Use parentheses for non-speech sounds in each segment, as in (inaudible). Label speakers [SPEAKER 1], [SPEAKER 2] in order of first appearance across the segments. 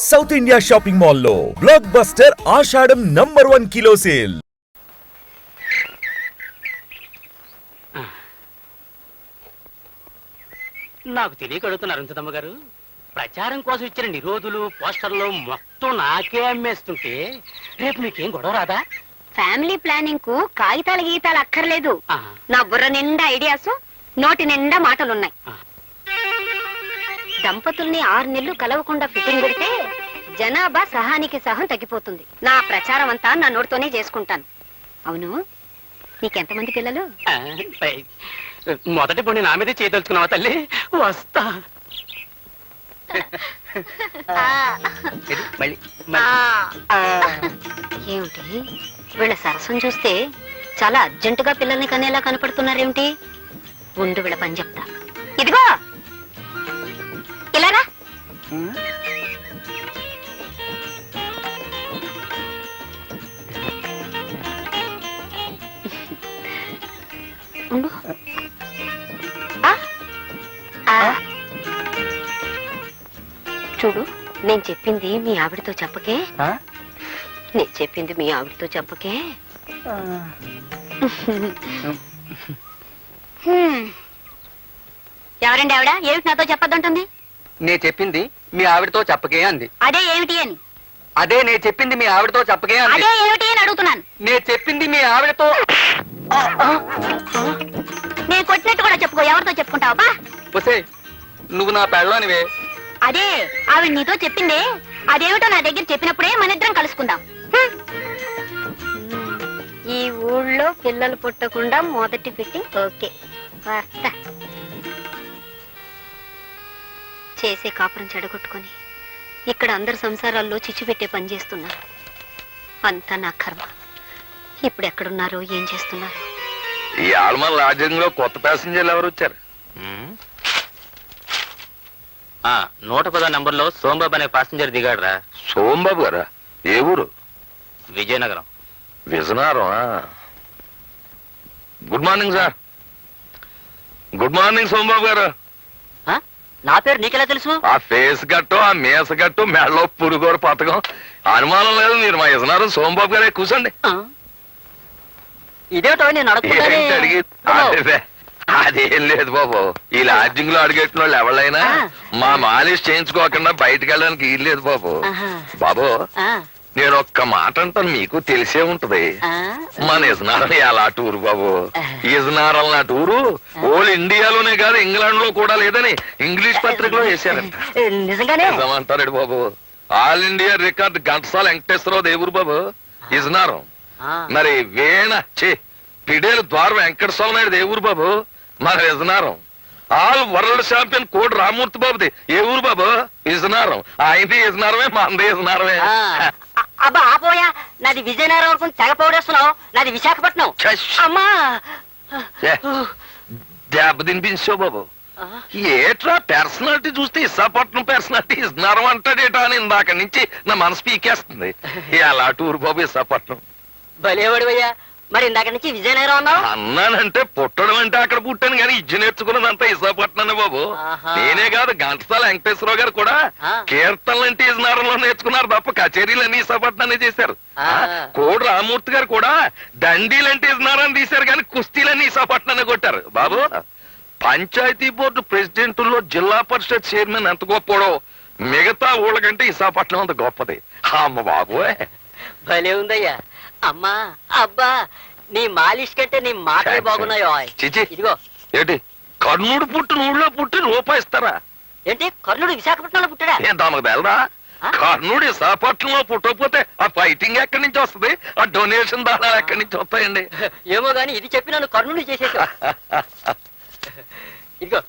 [SPEAKER 1] South India shopping మాల్లో blockbuster Ashadam number one kilo sale
[SPEAKER 2] నాకు తెలియక అడుగుతున్నారు అంచుతమ్మ గారు. ప్రచారం కోసం ఇచ్చిన నిరోధులు పోస్టర్లు మొత్తం నాకే అమ్మేస్తుంటే రేపు మీకేం గొడవ రాదా?
[SPEAKER 3] ఫ్యామిలీ ప్లానింగ్కు కాగితాల గీతాలు అక్కర్లేదు.
[SPEAKER 2] ఆ,
[SPEAKER 3] నా బుర్ర నిండా ఐడియాస్ నోటి నిండా మాటలున్నాయి. దంపతుల్ని ఆరు నెలలు కలవకుండా ఫిట్టింగ్ పెడితే జనాభా సహానికి సహం తగ్గిపోతుంది. నా ప్రచారం అంతా నా నోటితోనే చేసుకుంటాను. అవును? నీకెంతమంది పిల్లలు?
[SPEAKER 2] మొదటి పొండి నా మీదే చేయదలుచుకున్నావా తల్లి? వస్తా.
[SPEAKER 3] ఏమిటి? వీళ్ళ సరసం చూస్తే చాలా అర్జెంటుగా పిల్లల్ని కనేలా కనపడుతున్నారేమిటి? ఉండు వీళ్ళ పని చెప్తా. చూడు నేను చెప్పింది మీ ఆవిడతో చెప్పకే? నేను చెప్పింది మీ ఆవిడతో చెప్పకే. ఎవరండి ఆవిడ? ఏమిటి నాతో చెప్పొద్దంటుంది?
[SPEAKER 4] నే చెప్పింది మీ ఆవిడతో చెప్పకే అంది.
[SPEAKER 3] అదే ఏమిటి అని?
[SPEAKER 4] అదే నే చెప్పింది మీ ఆవిడతో చెప్పకే అంది.
[SPEAKER 3] అదే ఏమిటి అని అడుగుతున్నాను.
[SPEAKER 4] నే చెప్పింది మీ ఆవిడతో
[SPEAKER 3] నేను కొట్టినట్టు కూడా చెప్పుకో ఎవరితో చెప్పుకుంటావా? బా?
[SPEAKER 4] నువ్వు నా పెళ్ళానివే.
[SPEAKER 3] అదే ఆవిడ నీతో చెప్పిందే అదేమిటో నా దగ్గర చెప్పినప్పుడే మన ఇద్దరం కలుసుకుందాం. హ్మ్. ఈ ఊళ్ళో పిల్లలు పుట్టకుండా మొదటి ఫిట్టింగ్ ఓకే. వస్తా. చేసే కాపురం చెడగొట్టుకొని ఇక్కడ అందరు సంసారాల్లో చిచ్చు పెట్టే పని చేస్తున్నారు. అంతా నా కర్మ. ఇప్పుడు ఎక్కడున్నారో ఏం చేస్తున్నారు?
[SPEAKER 5] ఈ ఆల్మన్ లాడ్జింగ్లో కొత్త ప్యాసింజర్లు ఎవరు వచ్చారు?
[SPEAKER 2] నూట పదో నంబర్లో సోంబాబు అనే పాసింజర్ దిగాడురా.
[SPEAKER 5] సోంబాబు గారా? ఏ ఊరు?
[SPEAKER 2] Vizianagaram.
[SPEAKER 5] Vizianagaram good morning sir. Good morning Sombabu గారు?
[SPEAKER 2] నా పేరు నీకెలా తెలుసు
[SPEAKER 5] ఆ ఫేస్ గట్టు ఆ మేస గట్టు మెడలో పురుగోరు పథకం అనుమానం లేదు మీరు మా విజయనగరం సోంబాబు గారే కూర్చోండి
[SPEAKER 2] ఆ? ఇదేమిటో నేను అడుగుతున్నానే.
[SPEAKER 5] ఏంటి అడిగి అదే, అదేం లేదు బాబు ఈ లాడ్జింగ్లో అడిగెట్టిన వాళ్ళు ఎవరైనా
[SPEAKER 2] ఆ.
[SPEAKER 5] మా మాలిష్ చేయించుకోకుండా బయటకు వెళ్ళడానికి వీలు లేదు బాబు
[SPEAKER 2] ఆహా.
[SPEAKER 5] బాబు
[SPEAKER 2] ఆ,
[SPEAKER 5] నేను ఒక్క మాట అంటాను మీకు తెలిసే ఉంటది. మన ఇజనారం ఎలా టూరు బాబు? ఇజనారం నా టూరు ఓల్ ఇండియాలోనే కాదు ఇంగ్లాండ్లో కూడా లేదని ఇంగ్లీష్ పత్రికలో నిజమంటాడు బాబు? All India record Ghantasala Venkateswararao దేవురు బాబు. ఇజనారం మరి వేణ చే పిడేలు ద్వారం వెంకటస్వామి నాయుడు ఊరు బాబు. మన విజనారం ఆల్ వరల్డ్ ఛాంపియన్ కోడి రామూర్తి బాబుది. ఏ ఊరు బాబు? విజనారం ఆయనది విజనారమే
[SPEAKER 2] ఆ. అ- అబ్బా ఆపోయా నాది విజయనగరం వరకు తెగ పౌడేస్తున్నావు. నాది విశాఖపట్నం. అమ్మా.
[SPEAKER 5] దెబ్బ తినిపించావు బాబు. ఏట్రా పర్సనాలిటీ చూస్తే ఇసాపట్నం పర్సనాలిటీ ఇస్తున్నారం అంటాడేటా అని ఇందాక నుంచి నా మనసు పీకేస్తుంది. (laughs) ఎలా టూర్ బాబు ఇసాపట్నం
[SPEAKER 2] భలేవాడివయ్యా. మరి ఇందాక నుంచి విజయనగరం అన్నావు?
[SPEAKER 5] అన్నానంటే పుట్టడం అంటే అక్కడ పుట్టాను కానీ ఇజ్జు నేర్చుకున్నదంతా ఇసాపట్నం బాబు.
[SPEAKER 2] ఆహా.
[SPEAKER 5] నేనే కాదు ఘంటసాల వెంకటేశ్వరరావు గారు కూడా
[SPEAKER 2] ఆ.
[SPEAKER 5] కీర్తనలు అంటే నేర్చుకున్నారు తప్ప కచేరీలన్నీ ఇసాపట్నాన్ని చేశారు.
[SPEAKER 2] ఆ.
[SPEAKER 5] ఆ, కోడి రామూర్తి గారు కూడా దండీలంటే ఇజనారాన్ని తీశారు కానీ కుస్తీలన్నీ ఇసాపట్నాన్ని కొట్టారు. బాబు పంచాయతీ బోర్డు ప్రెసిడెంట్లో జిల్లా పరిషత్ చైర్మన్ ఎంత గొప్పడో మిగతా ఊళ్ళ కంటే విశాఖపట్నం అంత గొప్పది. అమ్మ బాబోయ్.
[SPEAKER 2] భలే ఉందయ్యా. అమ్మా అబ్బా నీ మాలిష్ కంటే నీ మాటలే బాగున్నాయో
[SPEAKER 5] చిచి
[SPEAKER 2] ఇదిగో.
[SPEAKER 5] ఏంటి కర్ణుడు పుట్టిన ఊళ్ళో పుట్టి రూపాయి ఇస్తారా
[SPEAKER 2] ఏంటి? కర్ణుడు విశాఖపట్నంలో పుట్టాడా?
[SPEAKER 5] కర్ణుడు విశాఖపట్నంలో పుట్టకపోతే ఆ ఫైటింగ్ ఎక్కడి నుంచి వస్తుంది? ఆ డొనేషన్ దానాలు ఎక్కడి నుంచి వస్తాయండి? (laughs)
[SPEAKER 2] ఏమో గాని ఇది చెప్పి నన్ను కర్ణుడు చేసేసావు. (laughs) ఇదిగో.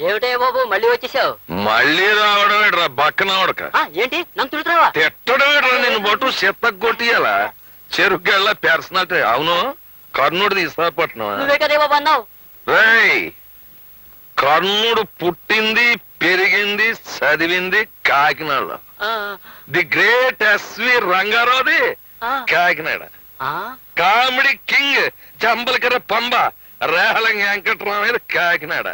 [SPEAKER 2] ఏమిటే బాబు మళ్ళీ వచ్చేసావు?
[SPEAKER 5] మళ్ళీ రావడం బక్కన ఆవడక.
[SPEAKER 2] ఏంటి? నన్ను తిడుతున్నావా?
[SPEAKER 5] తిట్టడం ఏంట్రా నిన్ను బొట్టు చెత్తకు కొట్టియాలా చెరుగ్గళ్ళ పర్సనాలిటీ అవును? కర్ణుడిది విశాఖపట్నం
[SPEAKER 2] నువ్వే కదే బాబు అన్నావు.
[SPEAKER 5] రేయ్! కర్ణుడు పుట్టింది పెరిగింది చదివింది కాకినాడలో.
[SPEAKER 2] ఆ,
[SPEAKER 5] ది గ్రేట్ ఎస్వి రంగారావుది కాకినాడ. కామెడీ కింగ్ చంబలకర పంబ. రేహలం వెంకట్రామయ్య కాకినాడ.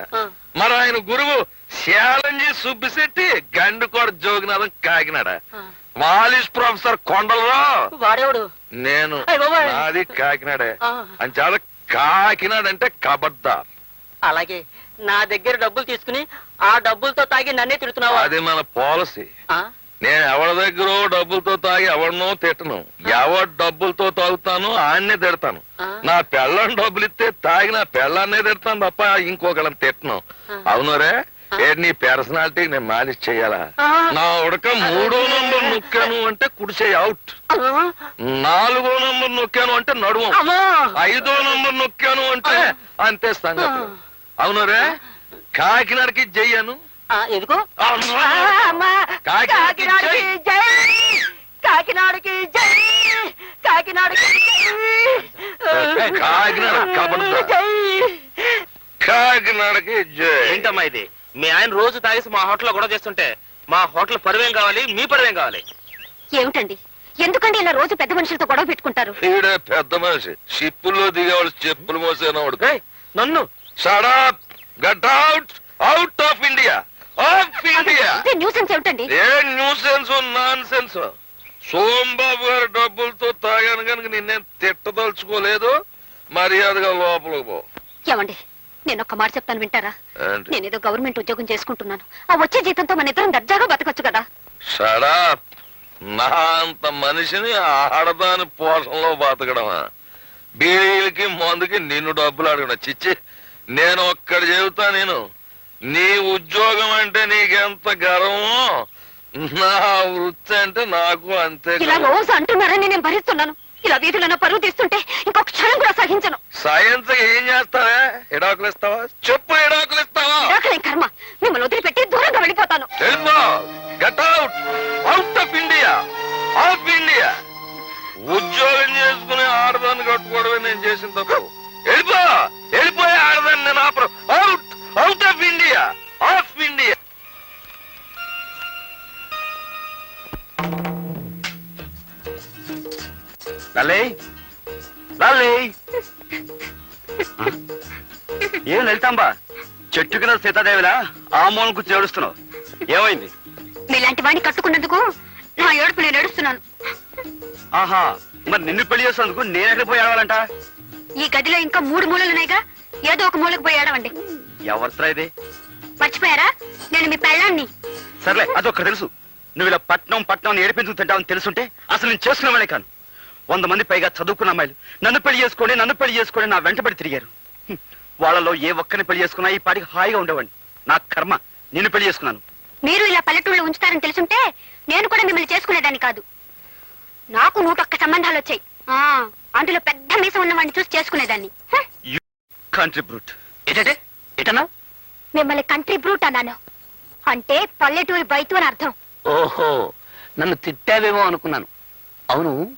[SPEAKER 5] మరి ఆయన గురువు శాలంజీ సుబ్బిశెట్టి గండుకోట జోగినాథం కాకినాడ. మాలిష్ ప్రొఫెసర్ కొండలరావు.
[SPEAKER 2] వాడేవాడు?
[SPEAKER 5] నేను. నాది కాకినాడే. చాలా కాకినాడ అంటే కబడ్దార్
[SPEAKER 2] అలాగే నా దగ్గర డబ్బులు తీసుకుని ఆ డబ్బులతో తాగి నన్నే తిడుతున్నావా?
[SPEAKER 5] అది మన పాలసీ? నేను ఎవరి దగ్గర డబ్బులతో తాగి ఎవరినో తిట్టను. ఎవరి డబ్బులతో తాగుతాను ఆయన్నే తిడతాను. నా పెళ్ళని డబ్బులు ఇస్తే తాగి నా పెళ్ళాన్నే తిడతాను తప్ప ఇంకొకళ్ళని తిట్టను. అవునరే ఏ నీ పర్సనాలిటీ నేను మాలిష్ చెయ్యాలా
[SPEAKER 2] ఆ.
[SPEAKER 5] నా ఉడక మూడో నంబర్ నొక్కాను అంటే కుడిసే అవుట్? నాలుగో నంబర్ నొక్కాను అంటే నడుము.
[SPEAKER 2] అమ్మా!
[SPEAKER 5] ఐదో నంబర్ నొక్కాను అంటే అంతే సంగతి. అవునరే కాకినాడకి జయ్యాను.
[SPEAKER 2] ఎందుకు
[SPEAKER 5] అమ్మా.
[SPEAKER 2] ఆ, అమ్మా.
[SPEAKER 5] కాకినాడకి
[SPEAKER 2] కాకినాడకి జై కాకినాడకి జై కాకినాడకి జై
[SPEAKER 5] కాకినాడ కాకినాడకి
[SPEAKER 6] ఏంటమ్మా ఇది? మీ ఆయన రోజు తాగేసి మా హోటల్లో గొడవ చేస్తుంటే మా హోటల్ పరువేం కావాలి మీ పరువేం కావాలి?
[SPEAKER 3] ఏమిటండి? ఎందుకండి ఇలా రోజు పెద్ద మనుషులతో గొడవ పెట్టుకుంటారు?
[SPEAKER 5] ఈడే పెద్ద మనిషి. షిప్పుల్లో దిగేవాళ్ళు చెప్పులు మోసేనవాడు
[SPEAKER 6] ఏయ్, నన్ను.
[SPEAKER 5] Shut up get out out of India of India
[SPEAKER 3] nuisance ఏమిటండి?
[SPEAKER 5] ఏ న్యూసెన్స్ నాన్ సెన్స్ సోంబాబు గారి డబ్బులతో తాగాను కనుక నిన్నేం తిట్టదలుచుకోలేదు? మర్యాదగా లోపలికి పో.
[SPEAKER 3] ఏమండి నేను ఒక్క మాట చెప్తాను వింటారా?
[SPEAKER 5] ఏంటి?
[SPEAKER 3] నేనేదో గవర్నమెంట్ ఉద్యోగం చేసుకుంటున్నాను. ఆ వచ్చే జీతంతో మన ఇద్దరం దర్జాగా బతకొచ్చు కదా.
[SPEAKER 5] షడప్ నా అంత మనిషిని ఆడదాని పోషణలో బతకడమా? బీడీలకి మందుకి నిన్ను డబ్బులు అడగడం చిచ్చి నేను ఒక్కడి చెబుతా నేను. నీ ఉద్యోగం అంటే నీకెంత గర్వమో నా వృత్తి అంటే నాకు అంతే
[SPEAKER 3] ఇలా
[SPEAKER 5] గర్వం.
[SPEAKER 3] రోజు అంటున్నారని నేను భరిస్తున్నాను. ఇలా వీధులను పరువు తీస్తుంటే ఇంకొక క్షణం కూడా సహించను.
[SPEAKER 5] సైన్స్ ఏం చేస్తావే? ఎడాకులు ఇస్తావా? చెప్పు ఎడాకులు ఇస్తావా?
[SPEAKER 3] ఇరాకలేం కర్మ. మిమ్మల్ని వదిలిపెట్టి దూరంగా వెళ్ళిపోతాను.
[SPEAKER 5] వెళ్ళిపో get out out of India of India ఉద్యోగం చేసుకుని ఆడదాన్ని కట్టుకోవడమే నేను చేసిన తప్పు.
[SPEAKER 6] లల్లే? లల్లే? (laughs) ఏం వెళ్తాంబా చెట్టు కింద సీతాదేవిలా ఆ మూలం కూర్చొని ఏడుస్తున్నావు? ఏమైంది?
[SPEAKER 3] మీలాంటి వాడిని కట్టుకున్నందుకు నా ఏడుపు నేను ఏడుస్తున్నాను.
[SPEAKER 6] ఆహా మరి నిన్ను పెళ్ళి చేసినందుకు నేను ఎక్కడ పోయి ఏడవాలంట?
[SPEAKER 3] ఈ గదిలో ఇంకా మూడు మూలలున్నాయిగా ఏదో ఒక మూలకు పోయి ఏడవండి.
[SPEAKER 6] ఎవరిరా ఇది?
[SPEAKER 3] మర్చిపోయారా? నేను మీ పెళ్ళాన్ని.
[SPEAKER 6] సర్లే అదొక్కటి తెలుసు. నువ్వు ఇలా పట్నం పట్నం ఏడిపించుకు తింటావని తెలుసుంటే అసలు నేను చేసుకున్నామనే కాను. వంద మంది పైగా చదువుకున్న అమ్మాయిలు. నన్ను పెళ్ళి చేసుకోండి నన్ను పెళ్ళి చేసుకోండి నా వెంటబడి తిరిగారు. వాళ్ళలో ఏ ఒక్కరిని పెళ్ళి చేసుకున్నా ఈ పాటికి హాయిగా ఉండేవాడిని. నా కర్మ నిన్ను పెళ్ళి చేసుకున్నాను.
[SPEAKER 3] మీరు ఇలా పల్లెటూళ్ళు ఉంచుతారని తెలుసుంటే నేను కూడా మిమ్మల్ని చేసుకునేదాన్ని కాదు. నాకు నూటొక్క సంబంధాలు వచ్చాయి. ఆ, అందులో పెద్ద మీసం ఉన్నవాడిని చూసి చేసుకునేదాన్ని.
[SPEAKER 6] కంట్రీ బ్రూట్
[SPEAKER 3] మిమ్మల్ని కంట్రీ బ్రూట్ అన్నాను. అంటే పల్లెటూరి బయటు అని అర్థం.
[SPEAKER 2] ఓహో నన్ను తిట్టావేమో అనుకున్నాను. అవును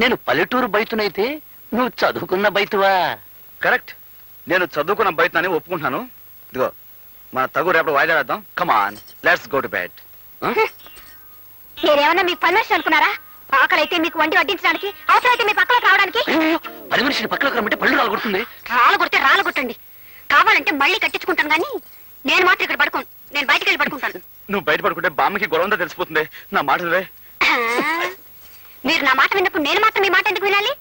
[SPEAKER 2] నేను పల్లెటూరు బయటనైతే నువ్వు చదువుకున్న బయటువా?
[SPEAKER 6] కరెక్ట్. నేను చదువుకున్న బయటని ఒప్పుకుంటున్నాను. ఇదిగో మన తగు రేపు వాయిదా వేద్దాం come on let's go to bed
[SPEAKER 3] మీరేమన్నా మీ పని మనిషి అనుకున్నారా? ఆకలైతే మీకు వండి వడ్డించడానికి అవసరమైతే మీ పక్కలకు రావడానికి.
[SPEAKER 2] పది మనిషిని పక్కన రమ్మంటే పళ్ళు రాలగొడుతుంది
[SPEAKER 3] రాళ్ళు కొడితే రాళ్ళు కొట్టండి. కావాలంటే మళ్ళీ కట్టించుకుంటాను కానీ నేను మాత్రం ఇక్కడ పడుకోను. నేను బయటికి వెళ్ళి పడుకుంటాను.
[SPEAKER 6] నువ్వు బయట పడుకుంటే బామ్మకి గొడవ ఉందో తెలిసిపోతుంది. నా మాట
[SPEAKER 3] మీరు నా మాట విన్నప్పుడు నేను మాత్రం మీ మాట ఎందుకు వినాలి?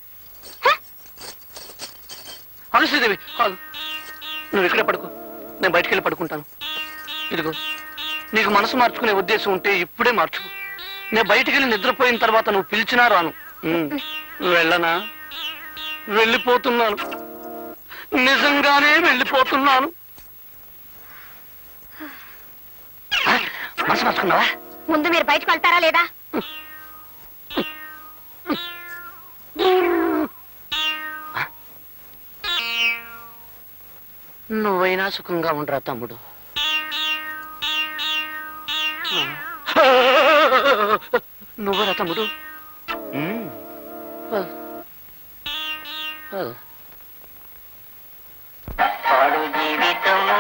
[SPEAKER 2] అవును నువ్వు ఇక్కడే పడుకో. నేను బయటికి వెళ్ళి పడుకుంటాను. ఇదిగో నీకు మనసు మార్చుకునే ఉద్దేశం ఉంటే ఇప్పుడే మార్చుకో. నేను బయటికి వెళ్ళి నిద్రపోయిన తర్వాత నువ్వు పిలిచినా రాను. వెళ్ళనా? వెళ్ళిపోతున్నాను. నిజంగానే వెళ్ళిపోతున్నాను. మనసు మార్చుకున్నావా?
[SPEAKER 3] ముందు మీరు బయటకు వెళ్తారా లేదా?
[SPEAKER 2] నువ్వైనా సుఖంగా ఉండరా తమ్ముడు? నువ్వరా తమ్ముడు?
[SPEAKER 6] పాడు
[SPEAKER 7] జీవితము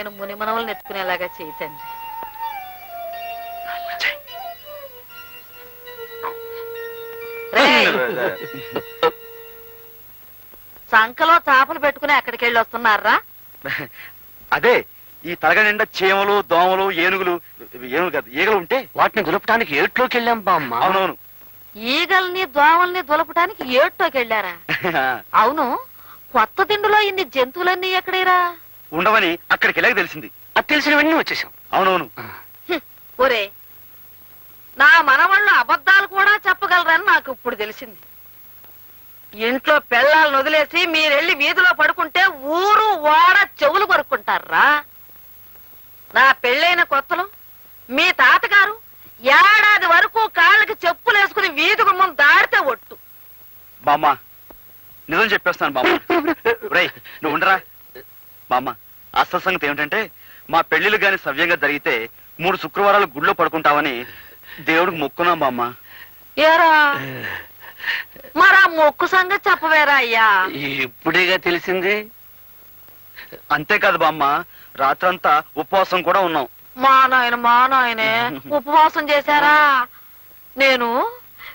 [SPEAKER 7] నేను మునిమనవలు ఎత్తుకునేలాగా చేయతండి. సంకలో చేపలు పెట్టుకుని ఎక్కడికి వెళ్ళి వస్తున్నారా?
[SPEAKER 6] అదే ఈ తలగ నిండా చీమలు దోమలు ఏనుగులు ఏనుగు కాదు ఈగలు ఉంటే?
[SPEAKER 2] వాటిని దులపడానికి ఏట్లోకి వెళ్ళాం బామ్మ.
[SPEAKER 6] అవునవును.
[SPEAKER 7] ఈగల్ని దోమల్ని దులపటానికి ఏటోకి వెళ్ళారా (laughs) అవును కొత్త తిండిలో ఇన్ని జంతువులన్నీ ఎక్కడేరా?
[SPEAKER 6] ఉండవని అక్కడికి వెళ్ళాక తెలిసింది?
[SPEAKER 2] అది తెలిసినవన్నీ వచ్చేసాం.
[SPEAKER 6] అవునవును.
[SPEAKER 7] ఒరే నా మనవాళ్ళు అబద్ధాలు కూడా చెప్పగలరని నాకు ఇప్పుడు తెలిసింది. ఇంట్లో పెళ్ళాలను వదిలేసి మీరెళ్ళి వీధిలో పడుకుంటే ఊరు ఓడ చెవులు కొరుక్కుంటారా? నా పెళ్ళైన కొత్తలో మీ తాతగారు ఏడాది వరకు కాళ్ళకి చెప్పులు వేసుకుని వీధి గుమ్మం దాడితే ఒట్టు.
[SPEAKER 6] బామ్మ నిజం చెప్పేస్తాను బామ్మ. (laughs) రేయ్ నువ్వు ఉండరా? బామ్మ అసలు సంగతి ఏమిటంటే మా పెళ్ళిళ్ళు గాని సవ్యంగా జరిగితే మూడు శుక్రవారాలు గుళ్ళో పడుకుంటావని దేవుడికి మొక్కున్నాం బామ్మ
[SPEAKER 7] ఏరా? మరా మొక్కు సంగతి చెప్పవేరా అయ్యా?
[SPEAKER 2] ఇప్పుడేగా తెలిసింది?
[SPEAKER 6] అంతేకాదు బామ్మ రాత్రంతా ఉపవాసం కూడా ఉన్నాం.
[SPEAKER 7] మా నాయన మా నాయనే (laughs) ఉపవాసం చేశారా? నేను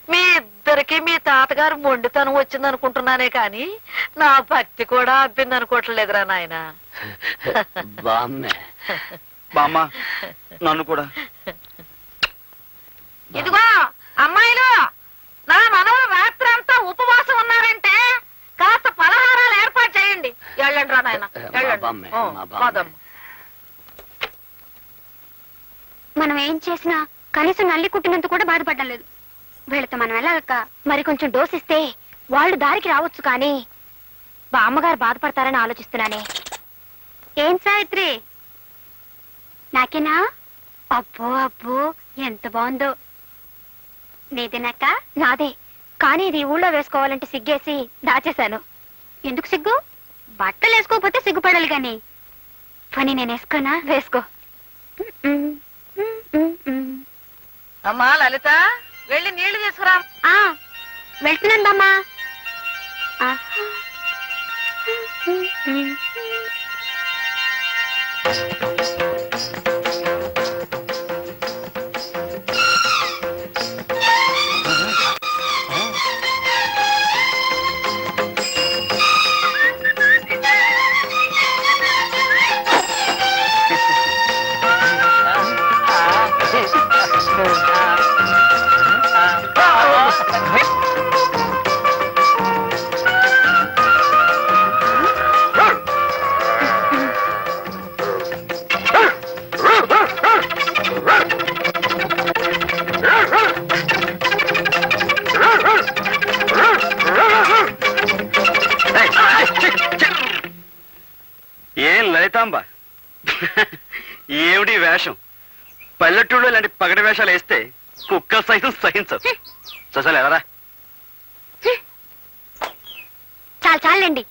[SPEAKER 7] మీ ఇద్దరికి తాతగారు మొండితనం వచ్చింది అనుకుంటున్నానే కాని నా భక్తి కూడా అబ్బింది అనుకోవట్లేదురా నాయన.
[SPEAKER 2] బామ్మే.
[SPEAKER 6] బామ్మ నన్ను కూడా.
[SPEAKER 7] ఇదిగో అమ్మాయిలు నా మనవలు రాత్రి అంతా ఉపవాసం ఉన్నారంటే కాస్త పలహారాలు ఏర్పాటు చేయండి. వెళ్ళండి రా నాయన వెళ్ళండి.
[SPEAKER 2] బామ్మే,
[SPEAKER 7] ఓ,
[SPEAKER 2] మా బామ్మే.
[SPEAKER 7] పదమ్మ.
[SPEAKER 3] మనం ఏం చేసినా కనీసం నల్లి కుట్టినంత కూడా బాధపడడం లేదు. వీళ్ళతో మనం వెళ్ళాక మరి కొంచెం డోస్ ఇస్తే వాళ్ళు దారికి రావచ్చు కానీ బామ్మగారు బాధపడతారని ఆలోచిస్తున్నానే. ఏం సావిత్రి? నాకేనా? అబ్బో అబ్బో ఎంత బాగుందో. నీదేనాక నాదే. కానీ ఇది ఊళ్ళో వేసుకోవాలంటే సిగ్గేసి దాచేశాను. ఎందుకు సిగ్గు? బట్టలు వేసుకోకపోతే సిగ్గుపడాలి గాని. పని నేను వేసుకోనా? వేసుకో.
[SPEAKER 7] అమ్మా లలిత. వెళ్ళి నీళ్ళు తీసుకురా.
[SPEAKER 3] ఆ వెళ్తున్నాను బామ్మా.
[SPEAKER 6] ఏం లలితాంబ ఏమిటి వేషం? పల్లెటూళ్ళు ఇలాంటి పగటి వేషాలు వేస్తే కుక్క సైతం సహించదు. ఎవరా?
[SPEAKER 3] చాలు చాలండి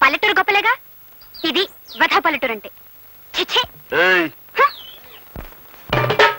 [SPEAKER 3] పల్లెటూరు గొప్పలేగా? ఇది వధా పల్లెటూరు అంటే ఛీ, ఛీ.
[SPEAKER 6] ఏయ్